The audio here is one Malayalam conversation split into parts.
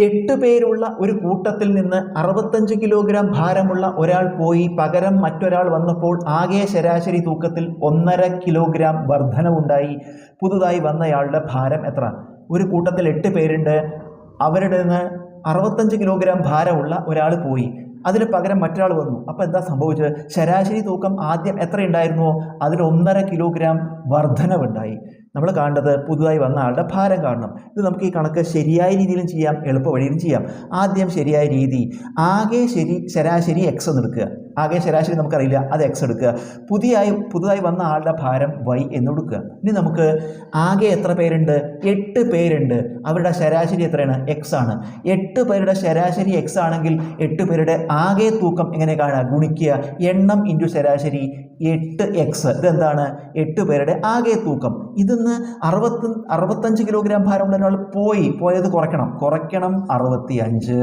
എട്ട് പേരുള്ള ഒരു കൂട്ടത്തിൽ നിന്ന് അറുപത്തഞ്ച് കിലോഗ്രാം ഭാരമുള്ള ഒരാൾ പോയി. പകരം മറ്റൊരാൾ വന്നപ്പോൾ ആകെ ശരാശരി തൂക്കത്തിൽ ഒന്നര കിലോഗ്രാം വർധനവുണ്ടായി. പുതുതായി വന്നയാളുടെ ഭാരം എത്ര? ഒരു കൂട്ടത്തിൽ എട്ട് പേരുണ്ട്. അവരുടെ നിന്ന് അറുപത്തഞ്ച് കിലോഗ്രാം ഭാരമുള്ള ഒരാൾ പോയി. അതിന് പകരം മറ്റൊരാൾ വന്നു. അപ്പോൾ എന്താ സംഭവിച്ചത്? ശരാശരി തൂക്കം ആദ്യം എത്രയുണ്ടായിരുന്നുവോ അതിൽ ഒന്നര കിലോഗ്രാം വർധനവുണ്ടായി. നമ്മൾ കാണേണ്ടത് പുതുതായി വന്ന ആളുടെ ഭാരം കാണണം. ഇത് നമുക്ക് ഈ കണക്ക് ശരിയായ രീതിയിലും ചെയ്യാം എളുപ്പ വഴിയിലും ചെയ്യാം. ആദ്യം ശരിയായ രീതി ആകെ ശരി ശരാശരി എക്സ് എന്ന് എടുക്കുക. ആകെ ശരാശരി നമുക്കറിയില്ല അത് എക്സ് എടുക്കുക. പുതിയായി പുതുതായി വന്ന ആളുടെ ഭാരം വൈ എന്ന് കൊടുക്കുക. ഇനി നമുക്ക് ആകെ എത്ര പേരുണ്ട്? എട്ട് പേരുണ്ട്. അവരുടെ ശരാശരി എത്രയാണ്? എക്സ് ആണ്. എട്ട് പേരുടെ ശരാശരി എക്സ് ആണെങ്കിൽ എട്ട് പേരുടെ ആകെ തൂക്കം എങ്ങനെ കാണുക? ഗുണിക്കുക. എണ്ണം ഇന്റു ശരാശരി എട്ട് എക്സ് ഇതെന്താണ്? എട്ട് പേരുടെ ആകെ തൂക്കം. ഇതിന്ന് അറുപത്തി അറുപത്തഞ്ച് കിലോഗ്രാം ഭാരമുള്ള ഒരാൾ പോയി. പോയത് കുറയ്ക്കണം. കുറയ്ക്കണം അറുപത്തി അഞ്ച്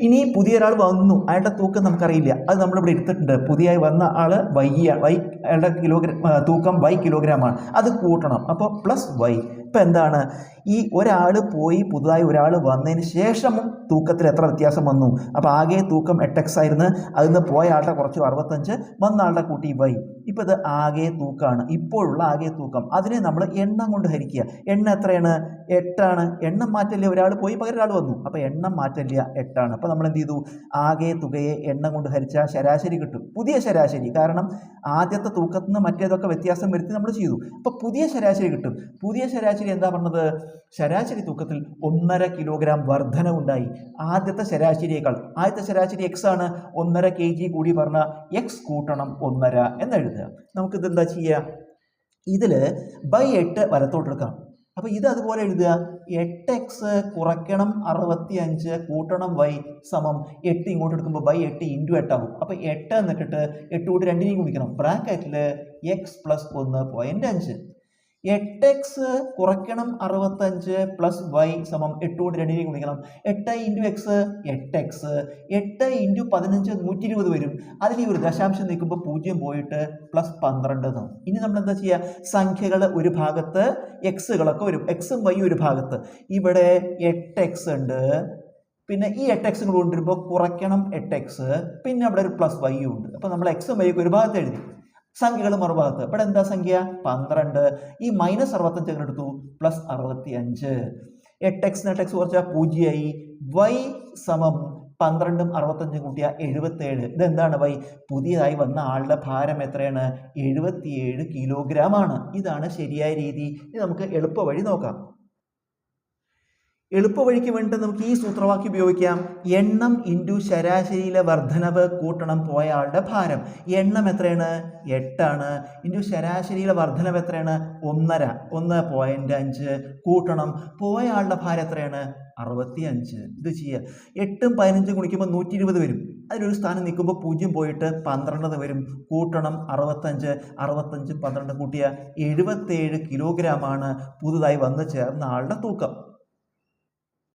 ഇനി പുതിയ ഒരാൾ വന്നു. അയാളുടെ തൂക്കം നമുക്കറിയില്ല. അത് നമ്മളിവിടെ എടുത്തിട്ടുണ്ട്. പുതിയതായി വന്ന ആൾ വൈ വൈ അയാളുടെ കിലോഗ്രാം തൂക്കം വൈ കിലോഗ്രാമാണ് അത് കൂട്ടണം. അപ്പോൾ പ്ലസ് വൈ ഇപ്പം എന്താണ്? ഈ ഒരാൾ പോയി പുതുതായി ഒരാൾ വന്നതിന് ശേഷമും തൂക്കത്തിൽ എത്ര വ്യത്യാസം വന്നു? അപ്പോൾ ആകെ തൂക്കം എട്ട് എക്സ് ആയിരുന്നു. അതിൽ നിന്ന് പോയ ആളുടെ കുറച്ച് അറുപത്തഞ്ച് വന്ന ആളുടെ കൂട്ടി വൈ. ഇപ്പോൾ ഇത് ആകെ തൂക്കമാണ് ഇപ്പോഴുള്ള ആകെ തൂക്കം. അതിനെ നമ്മൾ എണ്ണം കൊണ്ട് ഹരിക്കുക. എണ്ണം എത്രയാണ്? എട്ടാണ്. എണ്ണം മാറ്റല്ല ഒരാൾ പോയി പകരം ഒരാൾ വന്നു. അപ്പോൾ എണ്ണം മാറ്റല്ല എട്ടാണ്. അപ്പോൾ നമ്മൾ എന്ത് ചെയ്തു? ആകെ തുകയെ എണ്ണം കൊണ്ട് ഹരിച്ചാൽ ശരാശരി കിട്ടും. പുതിയ ശരാശരി. കാരണം ആദ്യത്തെ തൂക്കത്തിൽ നിന്ന് മറ്റേതൊക്കെ വ്യത്യാസം വരുത്തി നമ്മൾ ചെയ്തു. അപ്പോൾ പുതിയ ശരാശരി കിട്ടും. പുതിയ ശരാശരി എന്താ പറഞ്ഞത്? ശരാശരി തൂക്കത്തിൽ ഒന്നര കിലോഗ്രാം വർധനവുണ്ടായി ആദ്യത്തെ ശരാശരിയേക്കാൾ ആദ്യത്തെ ശരാശരി എക്സ് ആണ്. ഒന്നര കെ ജി കൂടി പറഞ്ഞ എക്സ് കൂട്ടണം ഒന്നര എന്നെഴുതുക നമുക്കിത് എന്താ ചെയ്യുക ഇതിൽ ബൈ എട്ട് വലത്തോട്ടെടുക്കാം അപ്പോൾ ഇത് അതുപോലെ എഴുതുക. എട്ട് എക്സ് കുറയ്ക്കണം അറുപത്തി അഞ്ച് കൂട്ടണം വൈ സമം എട്ട് ഇങ്ങോട്ട് എടുക്കുമ്പോൾ ബൈ എട്ട് ഇന്റു എട്ടാകും അപ്പോൾ എട്ട് എന്നിട്ടിട്ട് എട്ട് കൂട്ടി രണ്ടിനെയും കുടിക്കണം ബ്രാക്കറ്റിൽ എക്സ് പ്ലസ് ഒന്ന് പോയിന്റ് അഞ്ച്. എട്ട് എക്സ് കുറയ്ക്കണം അറുപത്തഞ്ച് പ്ലസ് വൈ സമം എട്ട് കൊണ്ട് രണ്ടിനെയും ഗുണിക്കണം. എട്ട് ഇന്റു എക്സ് എട്ട് എക്സ് എട്ട് ഇന്റു പതിനഞ്ച് നൂറ്റി ഇരുപത് വരും. അതിൽ ഈ ഒരു ദശാംശം നിൽക്കുമ്പോൾ പൂജ്യം പോയിട്ട് പ്ലസ് പന്ത്രണ്ട് എന്നാവും ഇനി നമ്മൾ എന്താ ചെയ്യുക സംഖ്യകൾ ഒരു ഭാഗത്ത് എക്സുകളൊക്കെ വരും. എക്സും വൈ ഒരു ഭാഗത്ത്. ഇവിടെ എട്ട് എക്സ് ഉണ്ട്. പിന്നെ ഈ എട്ട് എക്സ് കൂടെ കൊണ്ടുവരുമ്പോൾ കുറയ്ക്കണം എട്ട് എക്സ് പിന്നെ അവിടെ ഒരു പ്ലസ് വൈ ഉണ്ട്. അപ്പോൾ നമ്മൾ എക്സും വൈക്കും ഒരു ഭാഗത്ത് എഴുതി. സംഖ്യകൾ മറുഭാഗത്ത്. ഇവിടെ എന്താ സംഖ്യ? പന്ത്രണ്ട്. ഈ മൈനസ് അറുപത്തഞ്ച് അങ്ങനെ എടുത്തു? പ്ലസ് അറുപത്തി അഞ്ച് എട്ട് എക്സ് നെട്ട് എക്സ് കുറച്ചാൽ പൂജ്യമായി. വൈ സമം പന്ത്രണ്ടും അറുപത്തഞ്ചും കൂട്ടിയ എഴുപത്തേഴ്. ഇതെന്താണ് വൈ പുതിയതായി വന്ന ആളുടെ ഭാരം എത്രയാണ്? എഴുപത്തിയേഴ് കിലോഗ്രാം ആണ്. ഇതാണ് ശരിയായ രീതി. ഇത് നമുക്ക് എളുപ്പ വഴി നോക്കാം. എളുപ്പവഴിക്ക് വേണ്ടി നമുക്ക് ഈ സൂത്രവാക്യം ഉപയോഗിക്കാം. എണ്ണം ഇന്റു ശരാശരിയിലെ വർദ്ധനവ് കൂട്ടണം പോയ ആളുടെ ഭാരം. എണ്ണം എത്രയാണ്? എട്ടാണ്. ഇന്റു ശരാശരിയിലെ വർദ്ധനവ് എത്രയാണ്? ഒന്നര. ഒന്ന് പോയിന്റ് അഞ്ച് കൂട്ടണം. പോയ ആളുടെ ഭാരം എത്രയാണ്? അറുപത്തി അഞ്ച് ഇത് ചെയ്യുക. എട്ടും പതിനഞ്ചും ഗുണിക്കുമ്പോൾ നൂറ്റി ഇരുപത് വരും. അതിലൊരു സ്ഥാനം നിൽക്കുമ്പോൾ പൂജ്യം പോയിട്ട് പന്ത്രണ്ട് വരും. കൂട്ടണം അറുപത്തഞ്ച്. അറുപത്തഞ്ച് പന്ത്രണ്ട് കൂട്ടിയ എഴുപത്തേഴ് കിലോഗ്രാമാണ് പുതുതായി വന്നു ചേർന്ന ആളുടെ തൂക്കം.